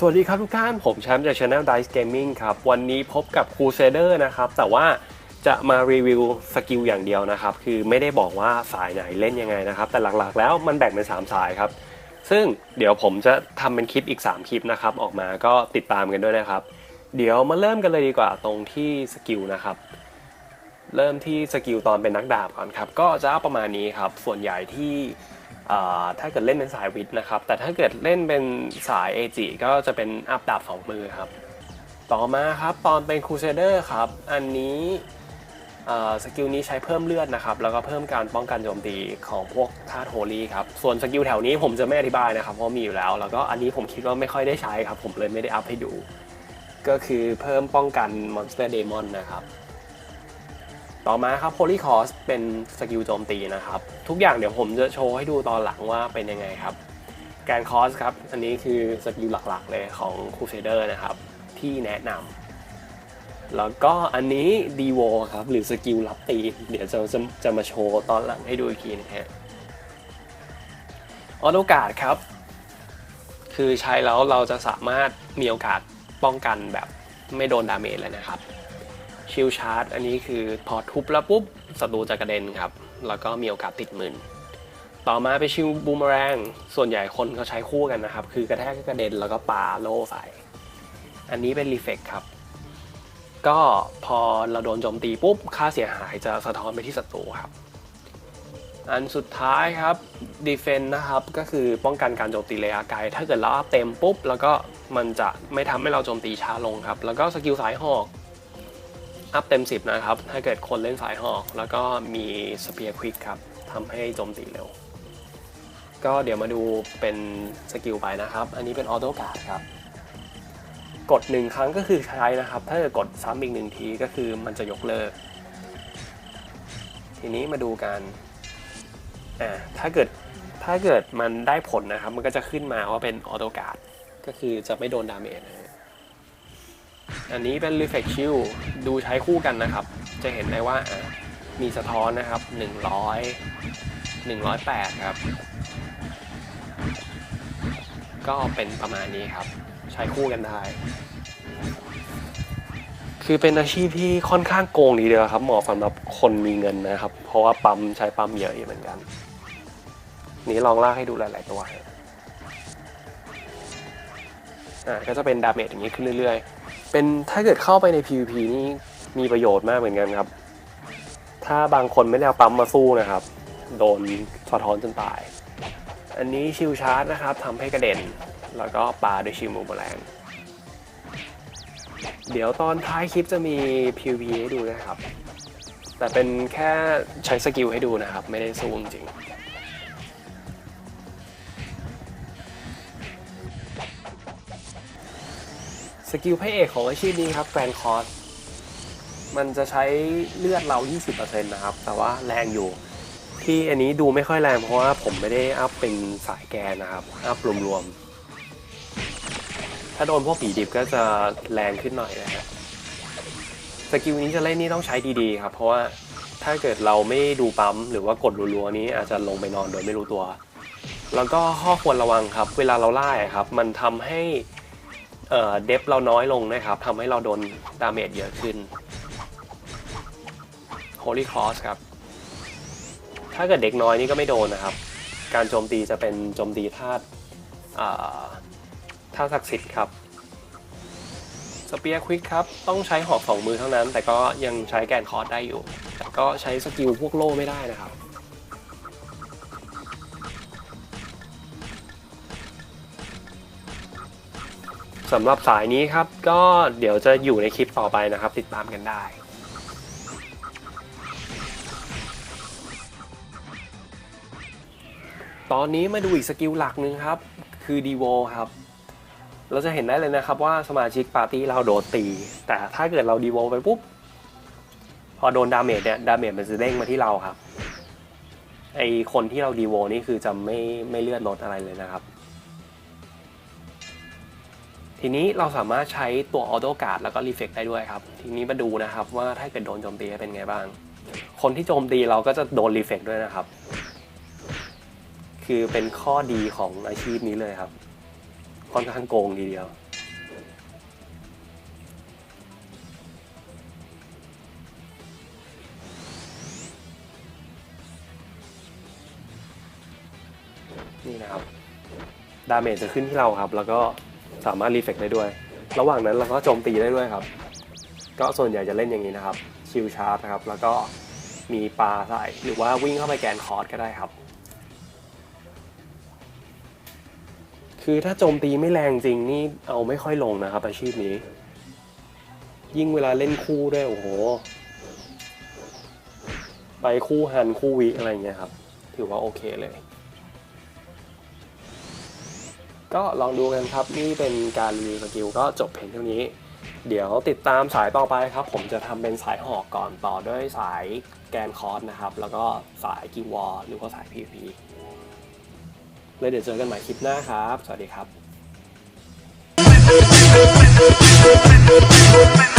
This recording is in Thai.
สวัสดีครับทุกท่าน ผมแชมป์จาก Channel Dice Gaming ครับ วันนี้พบกับ Crusader นะครับ แต่ว่าจะมารีวิวสกิลอย่างเดียวนะครับ คือไม่ได้บอกว่าสายไหนเล่นยังไงนะครับ แต่หลักๆแล้วมันแบ่งเป็น 3 สายครับ ซึ่งเดี๋ยวผมจะทำเป็นคลิปอีก 3 คลิปนะครับ ออกมาก็ติดตามกันด้วยนะครับ เดี๋ยวมาเริ่มกันเลยดีกว่าตรงที่สกิลนะครับ เริ่มที่สกิลตอนเป็นนักดาบก่อนครับ ก็จะประมาณนี้ครับ ส่วนใหญ่ที่ ถ้าเกิดเล่นเป็นสายวิทย์นะครับ แต่ถ้าเกิดเล่นเป็นสายเอจิก็จะเป็นอัพดาบสองมือครับ ต่อมาครับตอนเป็นครูเซเดอร์ครับ อันนี้สกิลนี้ใช้เพิ่มเลือดนะครับ แล้วก็เพิ่มการป้องกันโจมตีของพวกธาตุโฮลี่ครับ ส่วนสกิลแถวนี้ผมจะไม่อธิบายนะครับ เพราะมีอยู่แล้ว แล้วก็อันนี้ผมคิดว่าไม่ค่อยได้ใช้ครับ ผมเลยไม่ได้อัพให้ดู ก็คือเพิ่มป้องกันมอนสเตอร์เดมอนนะครับ ต่อมาครับ Holy Cross เป็นสกิลโจมตีนะครับ ทุกอย่างเดี๋ยวผมจะโชว์ให้ดูตอนหลังว่าเป็นยังไงครับ แกนคอสครับ อันนี้คือสกิลหลักๆเลยของ Crusader นะครับ ที่แนะนำแล้วก็อันนี้ d ีโวครับ หรือสกิลรับตี เดี๋ยวจะจะจะมาโชว์ตอนหลังให้ดูอีกทีนะฮะออโตการ์ดครับ คือใช้แล้วเราจะสามารถมีโอกาสป้องกันแบบไม่โดนดาเมจเลยนะครับ ชิลชาร์จอันนี้คือพอทุบแล้วปุ๊บศัตรูจะกระเด็นครับ แล้วก็มีโอกาสติดมืนต่อมาเป็นชิลบูมแรงส่วนใหญ่คนเขาใช้คู่กันนะครับ คือกระแทกกระเด็นแล้วก็ปาโล่ใส่อันนี้เป็นรีเฟกครับ ก็พอเราโดนโจมตีปุ๊บ ค่าเสียหายจะสะท้อนไปที่ศัตรูครับ อันสุดท้ายครับดีเฟนนะครับ ก็คือป้องกันการโจมตีระยะไกล ถ้าเกิดเราอัพเต็มปุ๊บ แล้วก็มันจะไม่ทำให้เราโจมตีช้าลงครับ แล้วก็สกิลสายหอก อัพเต็ม 10 นะครับ ถ้าเกิดคนเล่นสายหอก แล้วก็มีสเปียร์ควิกครับทำให้โจมตีเร็ว ก็เดี๋ยวมาดูเป็นสกิลไปนะครับ อันนี้เป็นออโต้การ์ดครับ กดหนึ่งครั้งก็คือใช้นะครับ ถ้าเกิดกดซ้ำอีกหนึ่งทีก็คือมันจะยกเลิก ทีนี้มาดูกันอ่าถ้าเกิดถ้าเกิดมันได้ผลนะครับ มันก็จะขึ้นมาว่าเป็นออโต้การ์ด ก็คือจะไม่โดนดาเมจนะ อันนี้เป็น Reflect Shield ดูใช้คู่กันนะครับ จะเห็นได้ว่ามีสะท้อนนะครับ 100 108 ครับ ก็เป็นประมาณนี้ครับ ใช้คู่กันได้ คือเป็นอาชีพที่ค่อนข้างโกงดีเดียวครับเหมาะสำหรับคนมีเงินนะครับ เพราะว่าปั๊มใช้ปั๊มเยอะอยู่เหมือนกัน นี้ลองลากให้ดูหลาย ๆ ตัวอ่าก็จะเป็นดาเมจอย่างนี้ขึ้นเรื่อย ๆ เป็นถ้าเกิดเข้าไปใน PVP นี่มีประโยชน์มากเหมือนกันครับ ถ้าบางคนไม่ได้เอาปั๊มมาสู้นะครับ โดนสะท้อนจนตาย อันนี้ชิลชาร์จนะครับทำให้กระเด็น แล้วก็ปาด้วยชิลมูมแรงเดี๋ยวตอนท้ายคลิปจะมี PVP ให้ดูนะครับ แต่เป็นแค่ใช้สกิลให้ดูนะครับ ไม่ได้สู้จริง สกิลพระเอกของอาชีพนี้ครับแกรนคอร์สมันจะใช้เลือดเรา 20%นะครับ แต่ว่าแรงอยู่ ที่อันนี้ดูไม่ค่อยแรงเพราะว่าผมไม่ได้อัพเป็นสายแกนนะครับ อัพรวมๆ ถ้าโดนพวกผีดิบก็จะแรงขึ้นหน่อยนะฮะสกิลนี้จะเล่นนี่ต้องใช้ดีๆครับ เพราะว่าถ้าเกิดเราไม่ดูปั๊มหรือว่ากดรัวๆนี้อาจจะลงไปนอนโดยไม่รู้ตัว แล้วก็ข้อควรระวังครับ เวลาเราไล่ครับ มันทำให้ เอ่อเดฟเราน้อยลงนะครับทำให้เราโดนดาเมจเยอะขึ้น Holy Cross ครับ ถ้าเกิดเด็กน้อยนี่ก็ไม่โดนนะครับ การโจมตีจะเป็นโจมตีธาตุธาตุศักดิ์สิทธิ์ครับสเปียร์ควิกครับ ต้องใช้หอกสองมือเท่านั้น แต่ก็ยังใช้แกนคอร์สได้อยู่ แต่ก็ใช้สกิลพวกโล่ไม่ได้นะครับ สำหรับสายนี้ครับ ก็เดี๋ยวจะอยู่ในคลิปต่อไปนะครับ ติดตามกันได้ตอนนี้มาดูอีกสกิลหลักหนึ่งครับ คือดีโวครับ เราจะเห็นได้เลยนะครับว่าสมาชิกปาร์ตี้เราโดนตี แต่ถ้าเกิดเราดีโวไปปุ๊บ พอโดนดาเมจเนี่ยดาเมจมันจะเด้งมาที่เราครับ ไอคนที่เราดีโวนี่คือจะไม่ไม่เลือดลดอะไรเลยนะครับ ทีนี้เราสามารถใช้ตัวออโต้การ์ดแล้วก็รีเฟกได้ด้วยครับ ทีนี้มาดูนะครับว่าถ้าเกิดโดนโจมตีเป็นไงบ้าง คนที่โจมตีเราก็จะโดนรีเฟกด้วยนะครับ คือเป็นข้อดีของอาชีพนี้เลยครับ ค่อนข้างโกงดีเดียวนี่นะครับ ดาเมจจะขึ้นที่เราครับ แล้วก็ สามารถรีเฟกได้ด้วย ระหว่างนั้นเราก็โจมตีได้ด้วยครับ ก็ส่วนใหญ่จะเล่นอย่างนี้นะครับ ชิลชาร์จนะครับ แล้วก็มีปลาใส่หรือว่าวิ่งเข้าไปแกนคอร์สก็ได้ครับ คือถ้าโจมตีไม่แรงจริงนี่เอาไม่ค่อยลงนะครับอาชีพนี้ ยิ่งเวลาเล่นคู่ด้วยโอ้โห ไปคู่ฮันคู่วิอะไรเงี้ยครับ ถือว่าโอเคเลย ก็ลองดูกันครับนี่เป็นการรีวิวสกิลก็จบเพียงเท่านี้ เดี๋ยวติดตามสายต่อไปครับ ผมจะทำเป็นสายหอกก่อนต่อด้วยสายแกนคอร์สนะครับ แล้วก็สายกิวอร์หรือว่าสาย PVP เลยเดี๋ยวเจอกันใหม่คลิปหน้าครับ สวัสดีครับ